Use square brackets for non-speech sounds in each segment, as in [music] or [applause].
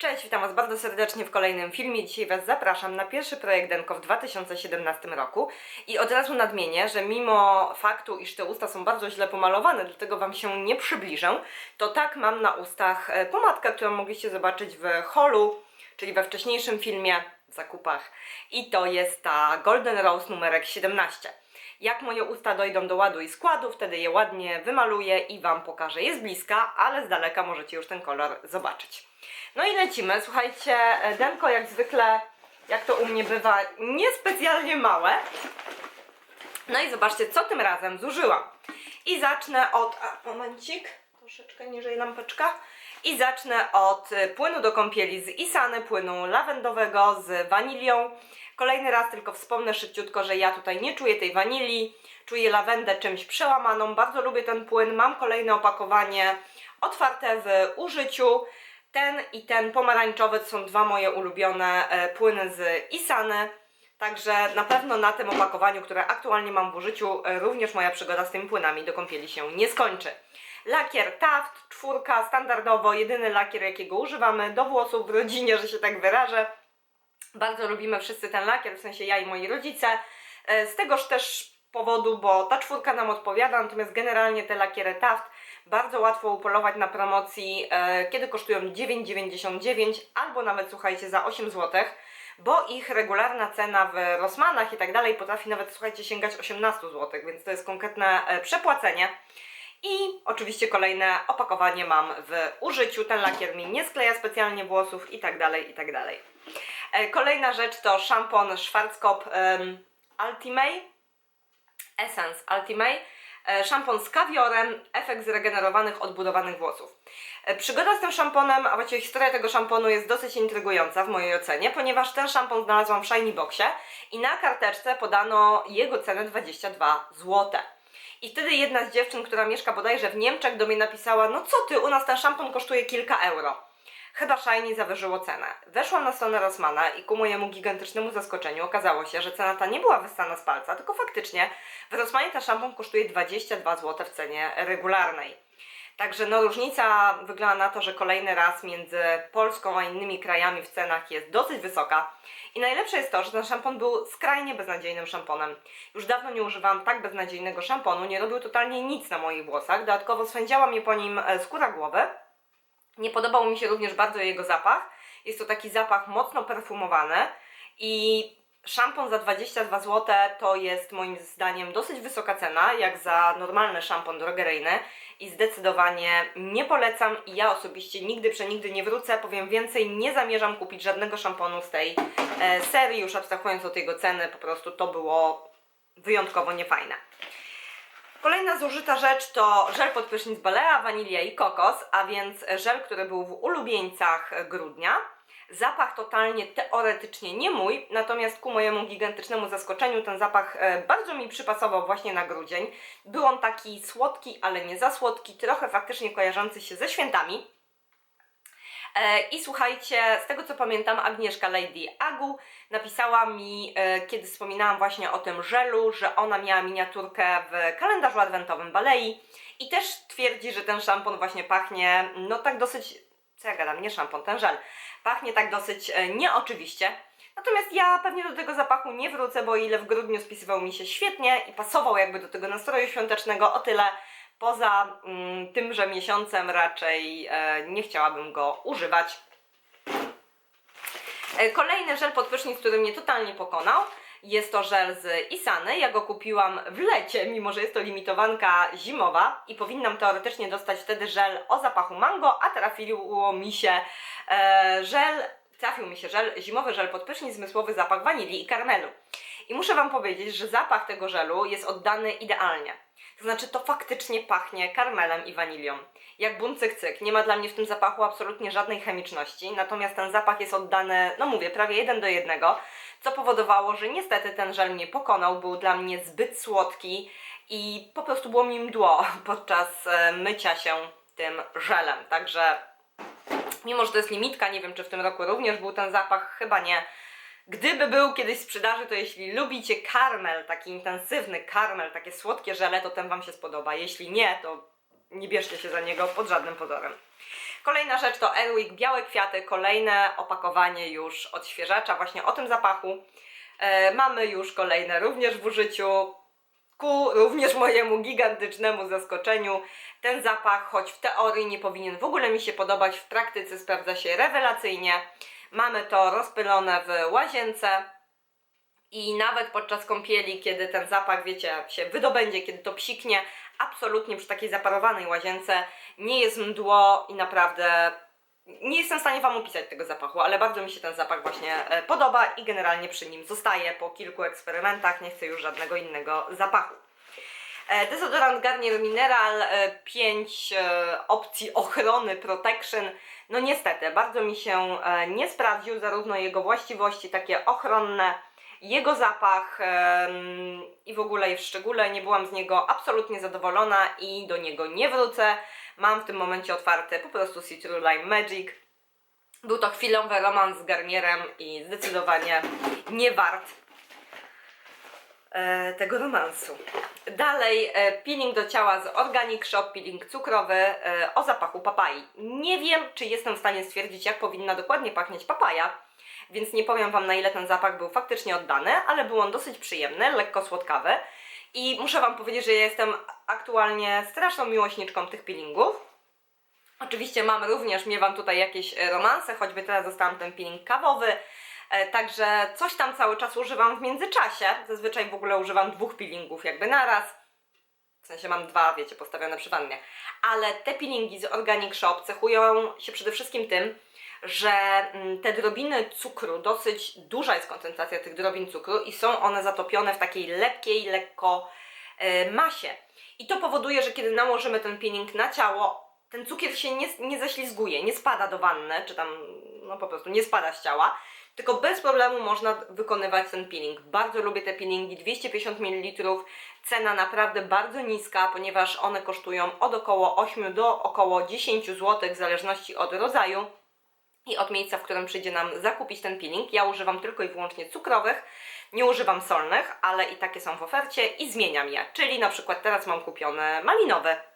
Cześć, witam Was bardzo serdecznie w kolejnym filmie. Dzisiaj Was zapraszam na pierwszy projekt Denko w 2017 roku i od razu nadmienię, że mimo faktu, iż te usta są bardzo źle pomalowane, dlatego Wam się nie przybliżę, to tak mam na ustach e, pomadkę, którą mogliście zobaczyć w holu, czyli we wcześniejszym filmie w zakupach i to jest ta Golden Rose numerek 17. Jak moje usta dojdą do ładu i składu, wtedy je ładnie wymaluję i Wam pokażę. Jest bliska, ale z daleka możecie już ten kolor zobaczyć. No i lecimy. Słuchajcie, denko jak zwykle, jak to u mnie bywa, niespecjalnie małe. No i zobaczcie, co tym razem zużyłam. I zacznę od... A, momencik. Troszeczkę niżej lampeczka. I zacznę od płynu do kąpieli z Isany, płynu lawendowego z wanilią. Kolejny raz tylko wspomnę szybciutko, że ja tutaj nie czuję tej wanilii, czuję lawendę czymś przełamaną. Bardzo lubię ten płyn. Mam kolejne opakowanie otwarte w użyciu. Ten i ten pomarańczowy to są dwa moje ulubione e, płyny z Isany. Także na pewno na tym opakowaniu, które aktualnie mam w użyciu, e, również moja przygoda z tymi płynami do kąpieli się nie skończy. Lakier Taft, czwórka, standardowo, jedyny lakier jakiego używamy do włosów w rodzinie, że się tak wyrażę. Bardzo lubimy wszyscy ten lakier, w sensie ja i moi rodzice. E, Z tegoż też powodu, bo ta czwórka nam odpowiada, natomiast generalnie te lakiery Taft bardzo łatwo upolować na promocji, e, kiedy kosztują 9,99 albo nawet słuchajcie za 8 zł, bo ich regularna cena w Rossmanach i tak dalej potrafi nawet słuchajcie sięgać 18 zł, więc to jest konkretne e, przepłacenie. I oczywiście kolejne opakowanie mam w użyciu. Ten lakier mi nie skleja specjalnie włosów i tak dalej, i tak dalej. E, Kolejna rzecz to szampon Schwarzkopf Ultimate Essence Ultimate. Szampon z kawiorem, efekt zregenerowanych, odbudowanych włosów. E, Przygoda z tym szamponem, a właściwie historia tego szamponu jest dosyć intrygująca w mojej ocenie, ponieważ ten szampon znalazłam w Shiny Boxie i na karteczce podano jego cenę 22 zł. I wtedy jedna z dziewczyn, która mieszka bodajże w Niemczech, do mnie napisała: No co ty, u nas ten szampon kosztuje kilka euro. Chyba Shiny zawyżyło cenę. Weszłam na stronę Rossmana i ku mojemu gigantycznemu zaskoczeniu okazało się, że cena ta nie była wyssana z palca, tylko faktycznie w Rossmanie ten szampon kosztuje 22 zł w cenie regularnej. Także no różnica wygląda na to, że kolejny raz między Polską a innymi krajami w cenach jest dosyć wysoka. I najlepsze jest to, że ten szampon był skrajnie beznadziejnym szamponem. Już dawno nie używałam tak beznadziejnego szamponu, nie robił totalnie nic na moich włosach. Dodatkowo swędziała mnie po nim e, skóra głowy. Nie podobał mi się również bardzo jego zapach. Jest to taki zapach mocno perfumowany i szampon za 22 zł to jest moim zdaniem dosyć wysoka cena, jak za normalny szampon drogeryjny i zdecydowanie nie polecam i ja osobiście nigdy przenigdy nie wrócę. Powiem więcej, nie zamierzam kupić żadnego szamponu z tej e, serii, już abstrahując od jego ceny, po prostu to było wyjątkowo niefajne. Kolejna zużyta rzecz to żel pod prysznic Balea, wanilia i kokos, a więc żel, który był w ulubieńcach grudnia. Zapach totalnie teoretycznie nie mój, natomiast ku mojemu gigantycznemu zaskoczeniu ten zapach e, bardzo mi przypasował właśnie na grudzień. Był on taki słodki, ale nie za słodki, trochę faktycznie kojarzący się ze świętami. E, I słuchajcie, z tego co pamiętam, Agnieszka Lady Agu napisała mi, e, kiedy wspominałam właśnie o tym żelu, że ona miała miniaturkę w kalendarzu adwentowym Balei i też twierdzi, że ten szampon właśnie pachnie, no tak dosyć, co ja gadam, nie szampon, ten żel, pachnie tak dosyć e, nieoczywiście. Natomiast ja pewnie do tego zapachu nie wrócę, bo ile w grudniu spisywał mi się świetnie i pasował jakby do tego nastroju świątecznego, o tyle poza mm, tymże miesiącem raczej e, nie chciałabym go używać. E, Kolejny żel pod prysznic, który mnie totalnie pokonał, jest to żel z Isany. Ja go kupiłam w lecie, mimo że jest to limitowanka zimowa i powinnam teoretycznie dostać wtedy żel o zapachu mango, a trafiło mi się e, żel, trafił mi się żel, zimowy żel pod prysznic, zmysłowy zapach wanilii i karmelu. I muszę Wam powiedzieć, że zapach tego żelu jest oddany idealnie. Znaczy, to faktycznie pachnie karmelem i wanilią. Jak buncyk cyk. Nie ma dla mnie w tym zapachu absolutnie żadnej chemiczności, natomiast ten zapach jest oddany, no mówię, prawie jeden do jednego, co powodowało, że niestety ten żel mnie pokonał, był dla mnie zbyt słodki i po prostu było mi mdło [laughs] podczas e, mycia się tym żelem. Także mimo, że to jest limitka, nie wiem czy w tym roku również był ten zapach, chyba nie. Gdyby był kiedyś w sprzedaży, to jeśli lubicie karmel, taki intensywny karmel, takie słodkie żele, to ten Wam się spodoba. Jeśli nie, to nie bierzcie się za niego pod żadnym pozorem. Kolejna rzecz to Airwick Białe Kwiaty, kolejne opakowanie już odświeżacza właśnie o tym zapachu. E, mamy już kolejne również w użyciu. Ku również mojemu gigantycznemu zaskoczeniu, ten zapach, choć w teorii nie powinien w ogóle mi się podobać, w praktyce sprawdza się rewelacyjnie. Mamy to rozpylone w łazience i nawet podczas kąpieli, kiedy ten zapach, wiecie, się wydobędzie, kiedy to psiknie, absolutnie przy takiej zaparowanej łazience nie jest mdło i naprawdę nie jestem w stanie Wam opisać tego zapachu, ale bardzo mi się ten zapach właśnie e, podoba i generalnie przy nim zostaje po kilku eksperymentach, nie chcę już żadnego innego zapachu. E, Dezodorant Garnier Mineral, 5 opcji ochrony, protection. No niestety, bardzo mi się e, nie sprawdził, zarówno jego właściwości takie ochronne, jego zapach i w ogóle i w szczególe nie byłam z niego absolutnie zadowolona i do niego nie wrócę. Mam w tym momencie otwarte po prostu Citru Lime Magic. Był to chwilowy romans z Garnierem i zdecydowanie nie wart e, tego romansu. Dalej e, peeling do ciała z Organic Shop, peeling cukrowy e, o zapachu papai. Nie wiem, czy jestem w stanie stwierdzić, jak powinna dokładnie pachnieć papaja, więc nie powiem Wam, na ile ten zapach był faktycznie oddany, ale był on dosyć przyjemny, lekko słodkawy. I muszę Wam powiedzieć, że ja jestem aktualnie straszną miłośniczką tych peelingów. Oczywiście mam również, miewam tutaj jakieś e, romanse, choćby teraz dostałam ten peeling kawowy, e, także coś tam cały czas używam w międzyczasie. Zazwyczaj w ogóle używam dwóch peelingów jakby naraz. W sensie mam dwa, wiecie, postawione przy wannie. Ale te peelingi z Organic Shop cechują się przede wszystkim tym, że mm, te drobiny cukru, dosyć duża jest koncentracja tych drobin cukru i są one zatopione w takiej lepkiej, lekko e, masie. I to powoduje, że kiedy nałożymy ten peeling na ciało, ten cukier się nie, nie ześlizguje, nie spada do wanny, czy tam no po prostu nie spada z ciała, tylko bez problemu można wykonywać ten peeling. Bardzo lubię te peelingi, 250 ml, cena naprawdę bardzo niska, ponieważ one kosztują od około 8 do około 10 zł w zależności od rodzaju i od miejsca, w którym przyjdzie nam zakupić ten peeling. Ja używam tylko i wyłącznie cukrowych, nie używam solnych, ale i takie są w ofercie i zmieniam je. Czyli na przykład teraz mam kupione malinowe.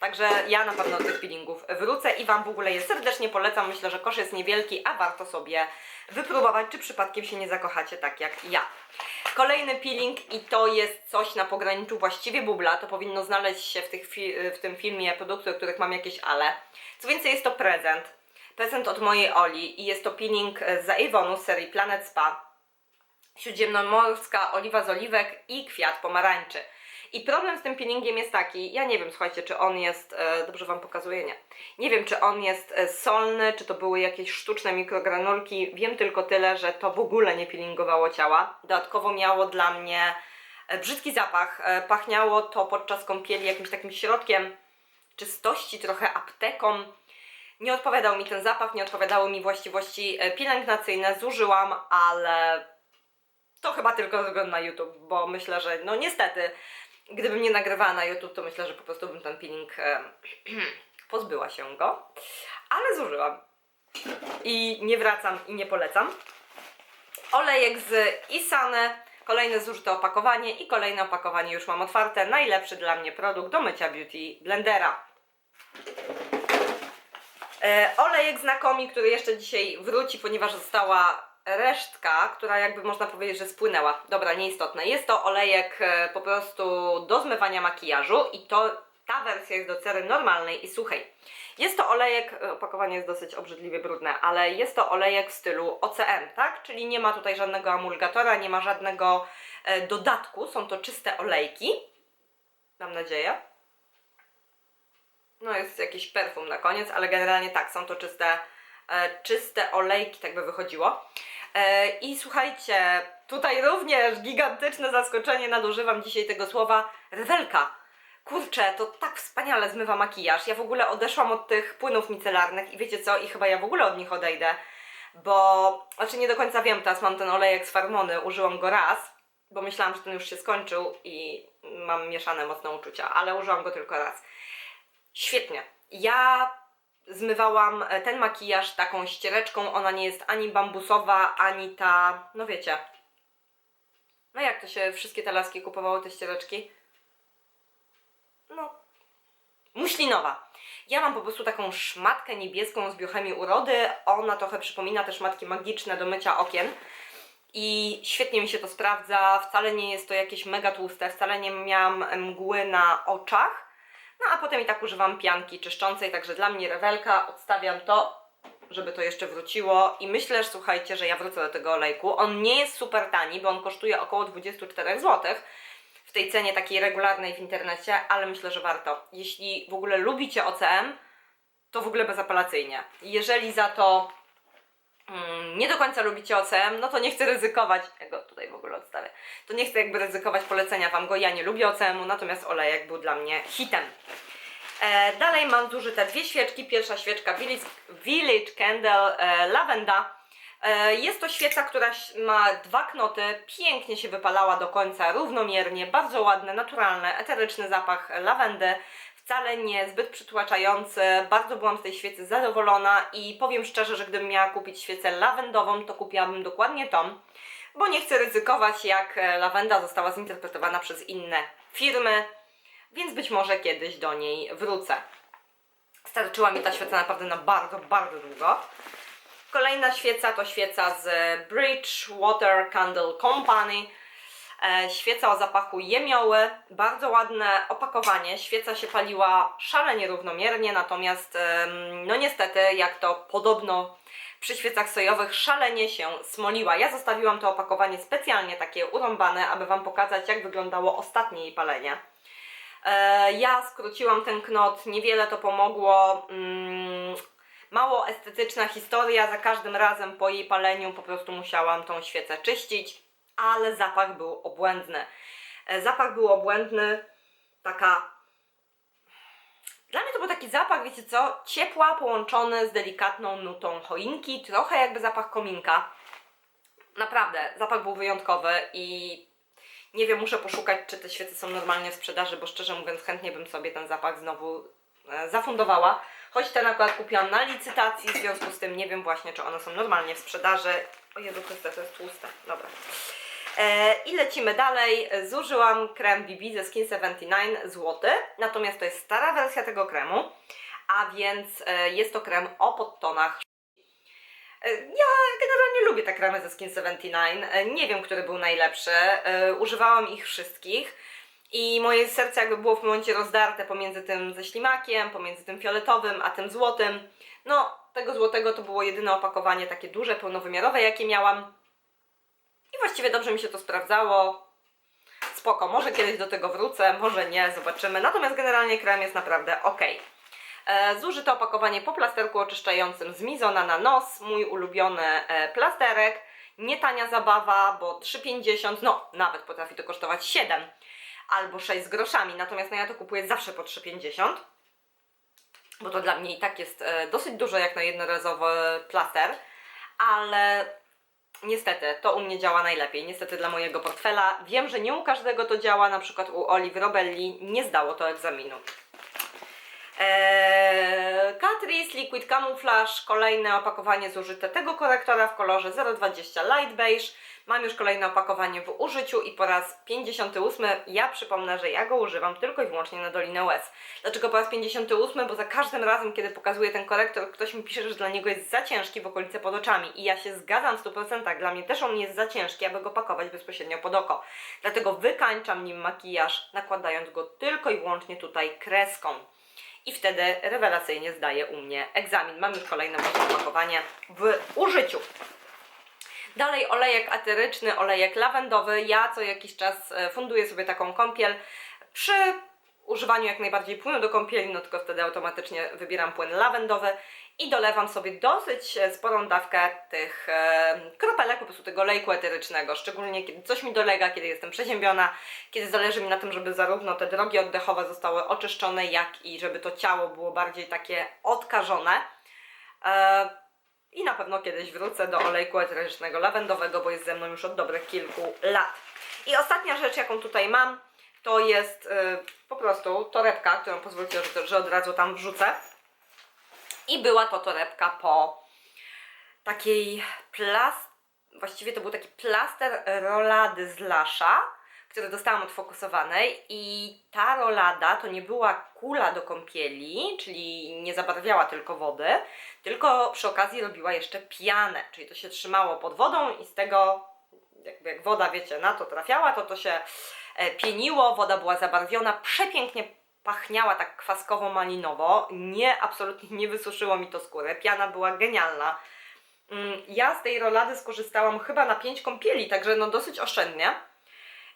Także ja na pewno do tych peelingów wrócę i Wam w ogóle je serdecznie polecam. Myślę, że kosz jest niewielki, a warto sobie wypróbować, czy przypadkiem się nie zakochacie tak jak ja. Kolejny peeling i to jest coś na pograniczu właściwie bubla. To powinno znaleźć się w, tych w tym filmie produkty, o których mam jakieś ale. Co więcej, jest to prezent. Prezent od mojej Oli i jest to peeling z Avonu z serii Planet Spa. Śródziemnomorska oliwa z oliwek i kwiat pomarańczy. I problem z tym peelingiem jest taki, ja nie wiem, słuchajcie, czy on jest, e, dobrze Wam pokazuję, nie. Nie wiem, czy on jest e, solny, czy to były jakieś sztuczne mikrogranulki. Wiem tylko tyle, że to w ogóle nie peelingowało ciała. Dodatkowo miało dla mnie e, brzydki zapach. Pachniało to podczas kąpieli jakimś takim środkiem czystości, trochę apteką. Nie odpowiadał mi ten zapach, nie odpowiadały mi właściwości pielęgnacyjne. Zużyłam, ale to chyba tylko ze względu na YouTube, bo myślę, że no niestety, gdybym nie nagrywała na YouTube, to myślę, że po prostu bym ten peeling e, [clears throat] pozbyła się go. Ale zużyłam. I nie wracam i nie polecam. Olejek z Isane, kolejne zużyte opakowanie i kolejne opakowanie już mam otwarte. Najlepszy dla mnie produkt do mycia Beauty Blendera. E, olejek z Nakomi, który jeszcze dzisiaj wróci, ponieważ została resztka, która jakby można powiedzieć, że spłynęła. Dobra, nieistotne. Jest to olejek e, po prostu do zmywania makijażu i to ta wersja jest do cery normalnej i suchej. Jest to olejek, e, opakowanie jest dosyć obrzydliwie brudne, ale jest to olejek w stylu OCM, tak? Czyli nie ma tutaj żadnego emulgatora, nie ma żadnego e, dodatku, są to czyste olejki. Mam nadzieję. No jest jakiś perfum na koniec, ale generalnie tak, są to czyste, czyste olejki, tak by wychodziło. E, I słuchajcie, tutaj również gigantyczne zaskoczenie, nadużywam dzisiaj tego słowa, rewelka. Kurczę, to tak wspaniale zmywa makijaż. Ja w ogóle odeszłam od tych płynów micelarnych i wiecie co, i chyba ja w ogóle od nich odejdę, bo, znaczy nie do końca wiem, teraz mam ten olejek z Farmony, użyłam go raz, bo myślałam, że ten już się skończył i mam mieszane mocne uczucia, ale użyłam go tylko raz. Świetnie. Ja zmywałam e, ten makijaż taką ściereczką. Ona nie jest ani bambusowa, ani ta. No wiecie. No jak to się wszystkie te laski kupowało, te ściereczki? No. Muślinowa. Ja mam po prostu taką szmatkę niebieską z biochemii urody. Ona trochę przypomina te szmatki magiczne do mycia okien. I świetnie mi się to sprawdza. Wcale nie jest to jakieś mega tłuste, wcale nie miałam mgły na oczach. No a potem i tak używam pianki czyszczącej, także dla mnie rewelka. Odstawiam to, żeby to jeszcze wróciło. I myślę, że słuchajcie, że ja wrócę do tego olejku. On nie jest super tani, bo on kosztuje około 24 zł w tej cenie takiej regularnej w internecie, ale myślę, że warto. Jeśli w ogóle lubicie OCM, to w ogóle bezapelacyjnie. Jeżeli za to nie do końca lubicie OCM, no to nie chcę ryzykować, ja go tutaj w ogóle odstawię, to nie chcę jakby ryzykować polecenia Wam go, ja nie lubię OCM-u, natomiast olejek był dla mnie hitem. E, dalej mam zużyte dwie świeczki, pierwsza świeczka Village, Village Candle e, Lavenda. E, Jest to świeca, która ma dwa knoty, pięknie się wypalała do końca, równomiernie, bardzo ładny, naturalny, eteryczny zapach lawendy, wcale nie zbyt przytłaczający. Bardzo byłam z tej świecy zadowolona i powiem szczerze, że gdybym miała kupić świecę lawendową, to kupiłabym dokładnie tą, bo nie chcę ryzykować, jak e, lawenda została zinterpretowana przez inne firmy, więc być może kiedyś do niej wrócę. Starczyła mi ta świeca naprawdę na bardzo, bardzo długo. Kolejna świeca to świeca z Bridgewater Candle Company. E, świeca o zapachu jemioły, bardzo ładne opakowanie. Świeca się paliła szalenie równomiernie, natomiast no niestety, jak to podobno przy świecach sojowych, szalenie się smoliła. Ja zostawiłam to opakowanie specjalnie takie urąbane, aby Wam pokazać, jak wyglądało ostatnie jej palenie. E, Ja skróciłam ten knot, niewiele to pomogło. Mm, Mało estetyczna historia, za każdym razem po jej paleniu po prostu musiałam tą świecę czyścić, ale zapach był obłędny. E, Zapach był obłędny, taka. Dla mnie to był taki zapach, wiecie co? Ciepła połączony z delikatną nutą choinki, trochę jakby zapach kominka. Naprawdę, zapach był wyjątkowy i nie wiem, muszę poszukać, czy te świece są normalnie w sprzedaży, bo szczerze mówiąc, chętnie bym sobie ten zapach znowu e, zafundowała. Choć ten akurat kupiłam na licytacji, w związku z tym nie wiem właśnie, czy one są normalnie w sprzedaży. O Jezu to jest tłuste. Dobra. E, I lecimy dalej. Zużyłam krem BB ze Skin 79 zł, natomiast to jest stara wersja tego kremu, a więc e, jest to krem o podtonach E, ja generalnie lubię te kremy ze Skin 79. E, Nie wiem, który był najlepszy. Używałam ich wszystkich. I moje serce jakby było w momencie rozdarte pomiędzy tym ze ślimakiem, pomiędzy tym fioletowym, a tym złotym. No, tego złotego to było jedyne opakowanie takie duże, pełnowymiarowe, jakie miałam. I właściwie dobrze mi się to sprawdzało. Spoko, może kiedyś do tego wrócę, może nie, zobaczymy. Natomiast generalnie krem jest naprawdę ok. E, Zużyte opakowanie po plasterku oczyszczającym z Mizona na nos, mój ulubiony e, plasterek. Nie tania zabawa, bo 3,50, no nawet potrafi to kosztować 7 albo 6 z groszami, natomiast no ja to kupuję zawsze po 3,50 bo to dla mnie i tak jest e, dosyć dużo jak na jednorazowy plaster, ale niestety to u mnie działa najlepiej, niestety dla mojego portfela. Wiem, że nie u każdego to działa, na przykład u Olive Robelli nie zdało to egzaminu. Eee, Catrice Liquid Camouflage, kolejne opakowanie zużyte tego korektora w kolorze 020 Light Beige. Mam już kolejne opakowanie w użyciu i po raz 58, ja przypomnę, że ja go używam tylko i wyłącznie na Dolinę łez. Dlaczego po raz 58? Bo za każdym razem, kiedy pokazuję ten korektor, ktoś mi pisze, że dla niego jest za ciężki w okolice pod oczami i ja się zgadzam w 100%, dla mnie też on jest za ciężki, aby go pakować bezpośrednio pod oko. Dlatego wykańczam nim makijaż, nakładając go tylko i wyłącznie tutaj kreską i wtedy rewelacyjnie zdaje u mnie egzamin. Mam już kolejne właśnie opakowanie w użyciu. Dalej olejek eteryczny, olejek lawendowy. Ja co jakiś czas e, funduję sobie taką kąpiel. Przy używaniu jak najbardziej płynu do kąpieli, no tylko wtedy automatycznie wybieram płyn lawendowy i dolewam sobie dosyć e, sporą dawkę tych e, kropelek, po prostu tego olejku eterycznego, szczególnie kiedy coś mi dolega, kiedy jestem przeziębiona, kiedy zależy mi na tym, żeby zarówno te drogi oddechowe zostały oczyszczone, jak i żeby to ciało było bardziej takie odkażone. I na pewno kiedyś wrócę do olejku eterycznego lawendowego, bo jest ze mną już od dobrych kilku lat. I ostatnia rzecz, jaką tutaj mam, to jest y, po prostu torebka, którą pozwólcie, że, że od razu tam wrzucę. I była to torebka po takiej plast... Właściwie to był taki plaster rolady z Lasza, który dostałam od Fokusowanej i ta rolada to nie była kula do kąpieli, czyli nie zabarwiała tylko wodę, tylko przy okazji robiła jeszcze pianę, czyli to się trzymało pod wodą i z tego jakby jak woda, wiecie, na to trafiała, to to się e, pieniło, woda była zabarwiona, przepięknie pachniała tak kwaskowo-malinowo, nie, absolutnie nie wysuszyło mi to skórę, piana była genialna. Mm, Ja z tej rolady skorzystałam chyba na 5 kąpieli, także no dosyć oszczędnie.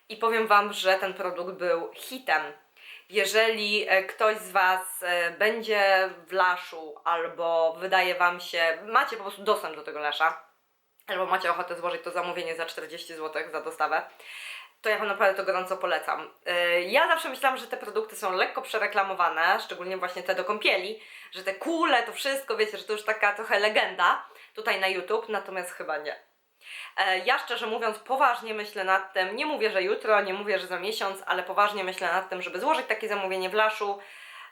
I powiem Wam, że ten produkt był hitem. Jeżeli e, ktoś z Was e, będzie w laszu albo wydaje Wam się, macie po prostu dostęp do tego lasza, albo macie ochotę złożyć to zamówienie za 40 zł za dostawę, to ja Wam naprawdę to gorąco polecam. Yy, Ja zawsze myślałam, że te produkty są lekko przereklamowane, szczególnie właśnie te do kąpieli, że te kule, to wszystko, wiecie, że to już taka trochę legenda tutaj na YouTube, natomiast chyba nie. E, Ja szczerze mówiąc poważnie myślę nad tym, nie mówię, że jutro, nie mówię, że za miesiąc, ale poważnie myślę nad tym, żeby złożyć takie zamówienie w Laszu.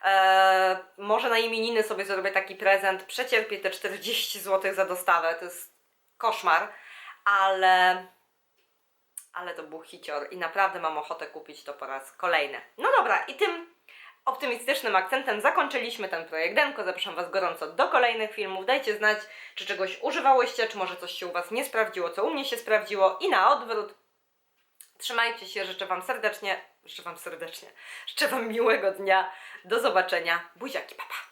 E, może na imieniny sobie zrobię taki prezent, przecierpię te 40 zł za dostawę, to jest koszmar, ale ale to był hicior i naprawdę mam ochotę kupić to po raz kolejny. No dobra, i tym optymistycznym akcentem zakończyliśmy ten projekt Denko. Zapraszam Was gorąco do kolejnych filmów. Dajcie znać, czy czegoś używałyście, czy może coś się u Was nie sprawdziło, co u mnie się sprawdziło i na odwrót. Trzymajcie się, życzę Wam serdecznie, życzę Wam serdecznie, życzę Wam miłego dnia. Do zobaczenia. Buziaki, papa.